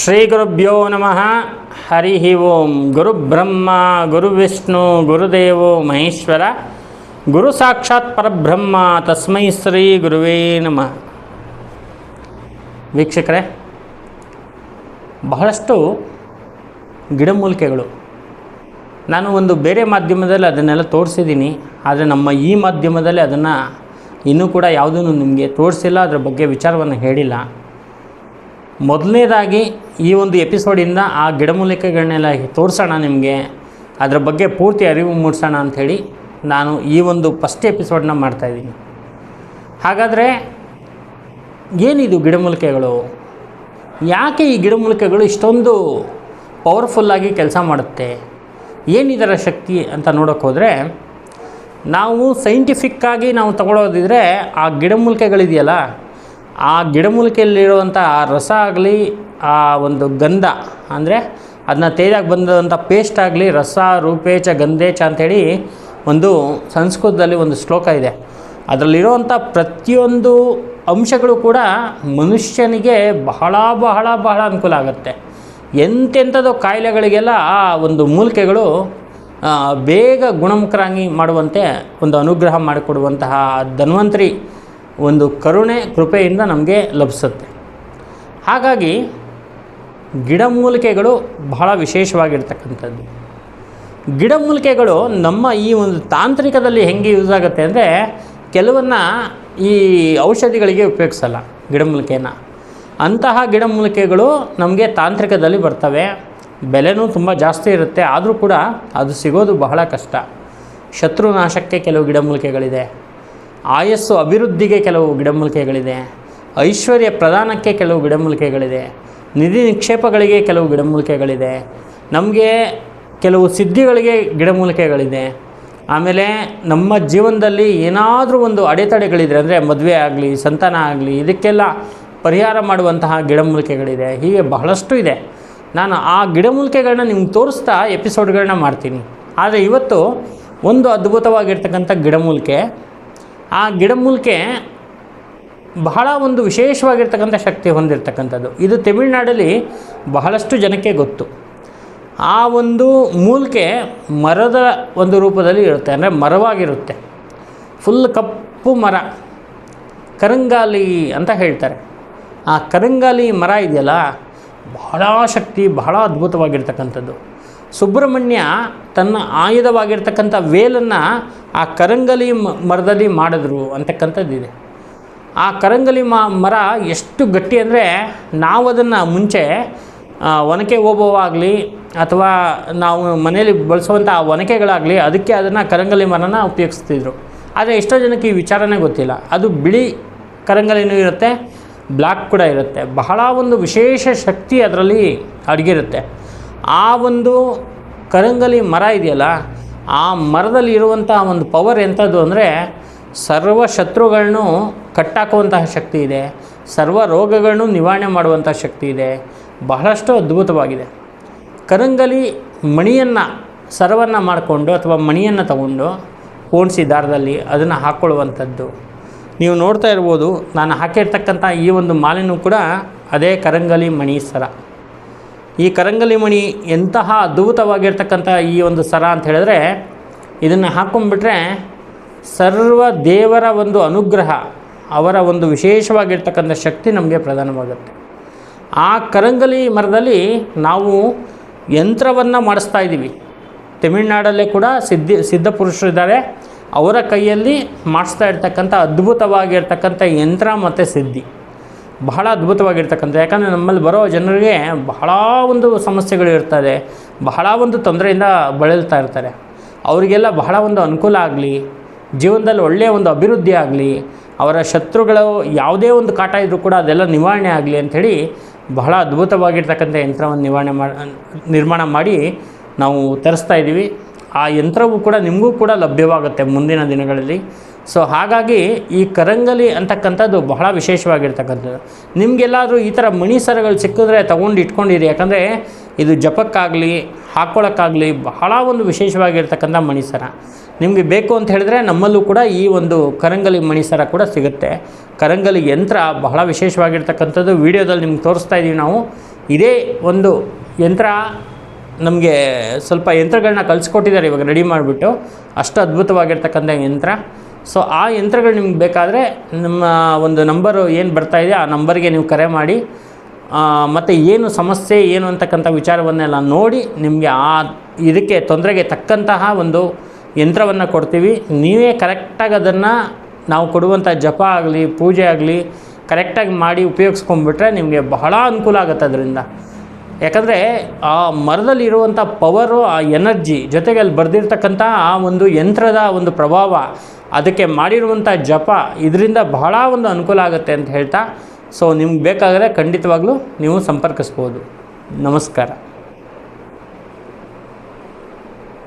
ಶ್ರೀ ಗುರುಭ್ಯೋ ನಮಃ. ಹರಿ ಓಂ. ಗುರು ಬ್ರಹ್ಮ, ಗುರು ವಿಷ್ಣು ಗುರುದೇವೋ ಮಹೇಶ್ವರ, ಗುರು ಸಾಕ್ಷಾತ್ ಪರಬ್ರಹ್ಮ, ತಸ್ಮೈ ಶ್ರೀ ಗುರುವೇ ನಮಃ. ವೀಕ್ಷಕರೇ, ಬಹಳಷ್ಟು ಗಿಡಮೂಲಿಕೆಗಳು. ನಾನು ಒಂದು ಬೇರೆ ಮಾಧ್ಯಮದಲ್ಲಿ ಅದನ್ನೆಲ್ಲ ತೋರಿಸಿದ್ದೀನಿ, ಆದರೆ ನಮ್ಮ ಈ ಮಾಧ್ಯಮದಲ್ಲಿ ಅದನ್ನು ಇನ್ನೂ ಕೂಡ ಯಾವುದೂ ನಿಮಗೆ ತೋರಿಸಿಲ್ಲ, ಅದರ ಬಗ್ಗೆ ವಿಚಾರವನ್ನು ಹೇಳಿಲ್ಲ. ಮೊದಲನೇದಾಗಿ ಈ ಒಂದು ಎಪಿಸೋಡಿಂದ ಆ ಗಿಡಮೂಲಿಕೆಗಳನ್ನೆಲ್ಲ ತೋರಿಸೋಣ ನಿಮಗೆ. ಅದರ ಬಗ್ಗೆ ಪೂರ್ತಿ ಅರಿವು ಮೂಡಿಸೋಣ ಅಂಥೇಳಿ ನಾನು ಈ ಒಂದು ಫಸ್ಟ್ ಎಪಿಸೋಡನ್ನ ಮಾಡ್ತಾಯಿದ್ದೀನಿ ಹಾಗಾದರೆ ಏನಿದು ಗಿಡಮೂಲಿಕೆಗಳು ಯಾಕೆ ಈ ಗಿಡಮೂಲಿಕೆಗಳು ಇಷ್ಟೊಂದು ಪವರ್ಫುಲ್ಲಾಗಿ ಕೆಲಸ ಮಾಡುತ್ತೆ? ಏನಿದರ ಶಕ್ತಿ ಅಂತ ನೋಡೋಕೆ ಹೋದರೆ ನಾವು ಸೈಂಟಿಫಿಕ್ಕಾಗಿ ನಾವು ತಗೊಳ್ಳೋದಿದ್ರೆ ಆ ಗಿಡಮೂಲಿಕೆಗಳಿದೆಯಲ್ಲ ಆ ಗಿಡಮೂಲಿಕೆಯಲ್ಲಿರುವಂಥ ಆ ರಸ ಆಗಲಿ, ಆ ಒಂದು ಗಂಧ, ಅಂದರೆ ಅದನ್ನ ತೇಜಾಗಿ ಬಂದಂಥ ಪೇಸ್ಟ್ ಆಗಲಿ, ರಸ ರೂಪೇಚ ಗಂಧೇಚ ಅಂಥೇಳಿ ಒಂದು ಸಂಸ್ಕೃತದಲ್ಲಿ ಒಂದು ಶ್ಲೋಕ ಇದೆ. ಅದರಲ್ಲಿರುವಂಥ ಪ್ರತಿಯೊಂದು ಅಂಶಗಳು ಕೂಡ ಮನುಷ್ಯನಿಗೆ ಬಹಳ ಬಹಳ ಬಹಳ ಅನುಕೂಲ ಆಗುತ್ತೆ. ಎಂತೆಂಥದ್ದು ಕಾಯಿಲೆಗಳಿಗೆಲ್ಲ ಆ ಒಂದು ಮೂಲಿಕೆಗಳು ಬೇಗ ಗುಣಮುಖರಾಗಿ ಮಾಡುವಂತೆ ಒಂದು ಅನುಗ್ರಹ ಮಾಡಿಕೊಡುವಂತಹ ಧನ್ವಂತರಿ ಒಂದು ಕರುಣೆ ಕೃಪೆಯಿಂದ ನಮಗೆ ಲಭಿಸುತ್ತೆ. ಹಾಗಾಗಿ ಗಿಡಮೂಲಿಕೆಗಳು ಬಹಳ ವಿಶೇಷವಾಗಿರ್ತಕ್ಕಂಥದ್ದು. ಗಿಡಮೂಲಿಕೆಗಳು ನಮ್ಮ ಈ ಒಂದು ತಾಂತ್ರಿಕದಲ್ಲಿ ಹೆಂಗೆ ಯೂಸ್ ಆಗುತ್ತೆ ಅಂದರೆ ಕೆಲವನ್ನ ಈ ಔಷಧಿಗಳಿಗೆ ಉಪಯೋಗಿಸಲ್ಲ ಗಿಡಮೂಲಿಕೆನ ಅಂತಹ ಗಿಡಮೂಲಿಕೆಗಳು ನಮಗೆ ತಾಂತ್ರಿಕದಲ್ಲಿ ಬರ್ತವೆ. ಬೆಲೆನೂ ತುಂಬ ಜಾಸ್ತಿ ಇರುತ್ತೆ. ಆದರೂ ಕೂಡ ಅದು ಸಿಗೋದು ಬಹಳ ಕಷ್ಟ. ಶತ್ರುನಾಶಕ್ಕೆ ಕೆಲವು ಗಿಡಮೂಲಿಕೆಗಳಿದೆ ಆಯಸ್ಸು ಅಭಿವೃದ್ಧಿಗೆ ಕೆಲವು ಗಿಡಮೂಲಿಕೆಗಳಿದೆ. ಐಶ್ವರ್ಯ ಪ್ರದಾನಕ್ಕೆ ಕೆಲವು ಗಿಡಮೂಲಿಕೆಗಳಿದೆ. ನಿಧಿ ನಿಕ್ಷೇಪಗಳಿಗೆ ಕೆಲವು ಗಿಡಮೂಲಿಕೆಗಳಿದೆ. ನಮಗೆ ಕೆಲವು ಸಿದ್ಧಿಗಳಿಗೆ ಗಿಡಮೂಲಿಕೆಗಳಿದೆ. ಆಮೇಲೆ ನಮ್ಮ ಜೀವನದಲ್ಲಿ ಏನಾದರೂ ಒಂದು ಅಡೆತಡೆಗಳಿದ್ರೆ ಅಂದರೆ ಮದುವೆ ಆಗಲಿ, ಸಂತಾನ ಆಗಲಿ, ಇದಕ್ಕೆಲ್ಲ ಪರಿಹಾರ ಮಾಡುವಂತಹ ಗಿಡಮೂಲಿಕೆಗಳಿದೆ. ಹೀಗೆ ಬಹಳಷ್ಟು ಇದೆ. ನಾನು ಆ ಗಿಡಮೂಲಿಕೆಗಳನ್ನ ನಿಮ್ಗೆ ತೋರಿಸ್ತಾ ಎಪಿಸೋಡ್ಗಳನ್ನ ಮಾಡ್ತೀನಿ. ಆದರೆ ಇವತ್ತು ಒಂದು ಅದ್ಭುತವಾಗಿರ್ತಕ್ಕಂಥ ಗಿಡಮೂಲಿಕೆ ಆ ಗಿಡಮೂಲಿಕೆ ಬಹಳ ಒಂದು ವಿಶೇಷವಾಗಿರ್ತಕ್ಕಂಥ ಶಕ್ತಿ ಹೊಂದಿರತಕ್ಕಂಥದ್ದು. ಇದು ತಮಿಳುನಾಡಲ್ಲಿ ಬಹಳಷ್ಟು ಜನಕ್ಕೆ ಗೊತ್ತು. ಆ ಒಂದು ಮೂಲಿಕೆ ಮರದ ಒಂದು ರೂಪದಲ್ಲಿ ಇರುತ್ತೆ, ಅಂದರೆ ಮರವಾಗಿರುತ್ತೆ. ಫುಲ್ ಕಪ್ಪು ಮರ, ಕರಂಗಾಲಿ ಅಂತ ಹೇಳ್ತಾರೆ. ಆ ಕರಂಗಾಲಿ ಮರ ಇದೆಯಲ್ಲ, ಬಹಳ ಶಕ್ತಿ, ಬಹಳ ಅದ್ಭುತವಾಗಿರ್ತಕ್ಕಂಥದ್ದು. ಸುಬ್ರಹ್ಮಣ್ಯ ತನ್ನ ಆಯುಧವಾಗಿರ್ತಕ್ಕಂಥ ವೇಲನ್ನು ಆ ಕರಂಗಲಿ ಮರದಲ್ಲಿ ಮಾಡಿದ್ರು ಅಂತಕ್ಕಂಥದ್ದಿದೆ ಆ ಕರಂಗಲಿ ಮರ ಎಷ್ಟು ಗಟ್ಟಿ ಅಂದರೆ ನಾವು ಅದನ್ನು ಮುಂಚೆ ಒನಕೆ ಓಬವ್ವ ಆಗಲಿ ಅಥವಾ ನಾವು ಮನೆಯಲ್ಲಿ ಬಳಸುವಂಥ ಒನಕೆಗಳಾಗಲಿ ಅದಕ್ಕೆ ಅದನ್ನು ಕರಂಗಲಿ ಮರನ ಉಪಯೋಗಿಸ್ತಿದ್ರು. ಆದರೆ ಎಷ್ಟೋ ಜನಕ್ಕೆ ಈ ವಿಚಾರನೇ ಗೊತ್ತಿಲ್ಲ. ಅದು ಬಿಳಿ ಕರಂಗಲಿನೂ ಇರುತ್ತೆ ಬ್ಲ್ಯಾಕ್ ಕೂಡ ಇರುತ್ತೆ. ಬಹಳ ಒಂದು ವಿಶೇಷ ಶಕ್ತಿ ಅದರಲ್ಲಿ ಅಡಗಿರುತ್ತೆ. ಆ ಒಂದು ಕರಂಗಲಿ ಮರ ಇದೆಯಲ್ಲ ಆ ಮರದಲ್ಲಿ ಇರುವಂಥ ಒಂದು ಪವರ್ ಎಂಥದ್ದು ಅಂದರೆ ಸರ್ವ ಶತ್ರುಗಳನ್ನು ಕಟ್ಟಾಕುವಂತಹ ಶಕ್ತಿ ಇದೆ, ಸರ್ವ ರೋಗಗಳನ್ನು ನಿವಾರಣೆ ಮಾಡುವಂಥ ಶಕ್ತಿ ಇದೆ, ಬಹಳಷ್ಟು ಅದ್ಭುತವಾಗಿದೆ. ಕರಂಗಲಿ ಮಣಿಯನ್ನು, ಸರವನ್ನು ಮಾಡಿಕೊಂಡು ಅಥವಾ ಮಣಿಯನ್ನು ತಗೊಂಡು ಓಣಿಸಿ ದಾರದಲ್ಲಿ ಅದನ್ನು ಹಾಕ್ಕೊಳ್ಳುವಂಥದ್ದು ನೀವು ನೋಡ್ತಾ ಇರ್ಬೋದು, ನಾನು ಹಾಕಿರ್ತಕ್ಕಂಥ ಈ ಒಂದು ಮಾಲೆನೂ ಕೂಡ ಅದೇ ಕರಂಗಲಿ ಮಣಿ ಸರ. ಈ ಕರಂಗಲಿ ಮಣಿ ಎಂತಹ ಅದ್ಭುತವಾಗಿರ್ತಕ್ಕಂಥ ಈ ಒಂದು ಸರ ಅಂತ ಹೇಳಿದ್ರೆ, ಇದನ್ನು ಹಾಕೊಂಡ್ಬಿಟ್ರೆ ಸರ್ವ ದೇವರ ಒಂದು ಅನುಗ್ರಹ, ಅವರ ಒಂದು ವಿಶೇಷವಾಗಿರ್ತಕ್ಕಂಥ ಶಕ್ತಿ ನಮಗೆ ಪ್ರಧಾನವಾಗುತ್ತೆ. ಆ ಕರಂಗಲಿ ಮರದಲ್ಲಿ ನಾವು ಯಂತ್ರವನ್ನು ಮಾಡಿಸ್ತಾ ಇದ್ದೀವಿ. ತಮಿಳ್ನಾಡಲ್ಲೇ ಕೂಡ ಸಿದ್ಧಿ, ಸಿದ್ಧ ಪುರುಷರಿದ್ದಾರೆ ಅವರ ಕೈಯಲ್ಲಿ ಮಾಡಿಸ್ತಾ ಇರ್ತಕ್ಕಂಥ ಅದ್ಭುತವಾಗಿರ್ತಕ್ಕಂಥ ಯಂತ್ರ ಮತ್ತು ಸಿದ್ಧಿ. ಬಹಳ ಅದ್ಭುತವಾಗಿರ್ತಕ್ಕಂಥ, ಯಾಕಂದರೆ ನಮ್ಮಲ್ಲಿ ಬರೋ ಜನರಿಗೆ ಬಹಳ ಒಂದು ಸಮಸ್ಯೆಗಳು ಇರ್ತದೆ, ಬಹಳ ಒಂದು ತೊಂದರೆಯಿಂದ ಬಳಲ್ತಾ ಇರ್ತಾರೆ. ಅವರಿಗೆಲ್ಲ ಬಹಳ ಒಂದು ಅನುಕೂಲ ಆಗಲಿ, ಜೀವನದಲ್ಲಿ ಒಳ್ಳೆಯ ಒಂದು ಅಭಿವೃದ್ಧಿ ಆಗಲಿ, ಅವರ ಶತ್ರುಗಳು ಯಾವುದೇ ಒಂದು ಕಾಟ ಇದ್ದರೂ ಕೂಡ ಅದೆಲ್ಲ ನಿವಾರಣೆ ಆಗಲಿ ಅಂಥೇಳಿ ಬಹಳ ಅದ್ಭುತವಾಗಿರ್ತಕ್ಕಂಥ ಯಂತ್ರವನ್ನು ನಿವಾರಣೆ ಮಾಡಿ ನಿರ್ಮಾಣ ಮಾಡಿ ನಾವು ತರಿಸ್ತಾ ಇದ್ದೀವಿ. ಆ ಯಂತ್ರವು ಕೂಡ ನಿಮಗೂ ಕೂಡ ಲಭ್ಯವಾಗುತ್ತೆ ಮುಂದಿನ ದಿನಗಳಲ್ಲಿ. ಸೊ ಹಾಗಾಗಿ ಈ ಕರಂಗಲಿ ಅಂತಕ್ಕಂಥದ್ದು ಬಹಳ ವಿಶೇಷವಾಗಿರ್ತಕ್ಕಂಥದ್ದು. ನಿಮಗೆಲ್ಲಾದರೂ ಈ ಥರ ಮಣಿ ಸರಗಳು ಸಿಕ್ಕಿದ್ರೆ ತೊಗೊಂಡು ಇಟ್ಕೊಂಡಿರಿ. ಯಾಕಂದರೆ ಇದು ಜಪಕ್ಕಾಗಲಿ ಹಾಕ್ಕೊಳ್ಳೋಕ್ಕಾಗಲಿ ಬಹಳ ಒಂದು ವಿಶೇಷವಾಗಿರ್ತಕ್ಕಂಥ ಮಣಿ ಸರ. ನಿಮಗೆ ಬೇಕು ಅಂತ ಹೇಳಿದ್ರೆ ನಮ್ಮಲ್ಲೂ ಕೂಡ ಈ ಒಂದು ಕರಂಗಲಿ ಮಣಿ ಸರ ಕೂಡ ಸಿಗುತ್ತೆ. ಕರಂಗಲಿ ಯಂತ್ರ ಬಹಳ ವಿಶೇಷವಾಗಿರ್ತಕ್ಕಂಥದ್ದು. ವಿಡಿಯೋದಲ್ಲಿ ನಿಮ್ಗೆ ತೋರಿಸ್ತಾ ಇದ್ದೀವಿ ನಾವು. ಇದೇ ಒಂದು ಯಂತ್ರ ನಮಗೆ ಸ್ವಲ್ಪ ಯಂತ್ರಗಳನ್ನ ಕಲಿಸ್ಕೊಟ್ಟಿದ್ದಾರೆ ಇವಾಗ ರೆಡಿ ಮಾಡಿಬಿಟ್ಟು. ಅಷ್ಟು ಅದ್ಭುತವಾಗಿರ್ತಕ್ಕಂಥ ಯಂತ್ರ. ಸೊ ಆ ಯಂತ್ರಗಳು ನಿಮ್ಗೆ ಬೇಕಾದರೆ ನಮ್ಮ ಒಂದು ನಂಬರು ಏನು ಬರ್ತಾ ಇದೆ ಆ ನಂಬರ್ಗೆ ನೀವು ಕರೆ ಮಾಡಿ. ಮತ್ತು ಏನು ಸಮಸ್ಯೆ, ಏನು ಅಂತಕ್ಕಂಥ ವಿಚಾರವನ್ನೆಲ್ಲ ನೋಡಿ ನಿಮಗೆ ಆ ಇದಕ್ಕೆ ತೊಂದರೆಗೆ ತಕ್ಕಂತಹ ಒಂದು ಯಂತ್ರವನ್ನು ಕೊಡ್ತೀವಿ. ನೀವೇ ಕರೆಕ್ಟಾಗಿ ಅದನ್ನು ನಾವು ಕೊಡುವಂಥ ಜಪ ಆಗಲಿ, ಪೂಜೆ ಆಗಲಿ ಕರೆಕ್ಟಾಗಿ ಮಾಡಿ ಉಪಯೋಗಿಸ್ಕೊಂಡ್ಬಿಟ್ರೆ ನಿಮಗೆ ಬಹಳ ಅನುಕೂಲ ಆಗುತ್ತೆ ಅದರಿಂದ. ಯಾಕಂದರೆ ಆ ಮರದಲ್ಲಿ ಇರುವಂಥ ಪವರು ಆ ಎನರ್ಜಿ ಜೊತೆಗೆ ಅಲ್ಲಿ ಬರೆದಿರ್ತಕ್ಕಂಥ ಆ ಒಂದು ಯಂತ್ರದ ಒಂದು ಪ್ರಭಾವ ಅದಕ್ಕೆ ಮಾಡಿರುವಂಥ ಜಪ ಇದರಿಂದ ಬಹಳ ಒಂದು ಅನುಕೂಲ ಆಗುತ್ತೆ ಅಂತ ಹೇಳ್ತಾ. ಸೊ ನಿಮ್ಗೆ ಬೇಕಾದರೆ ಖಂಡಿತವಾಗ್ಲೂ ನೀವು ಸಂಪರ್ಕಿಸ್ಬೋದು. ನಮಸ್ಕಾರ.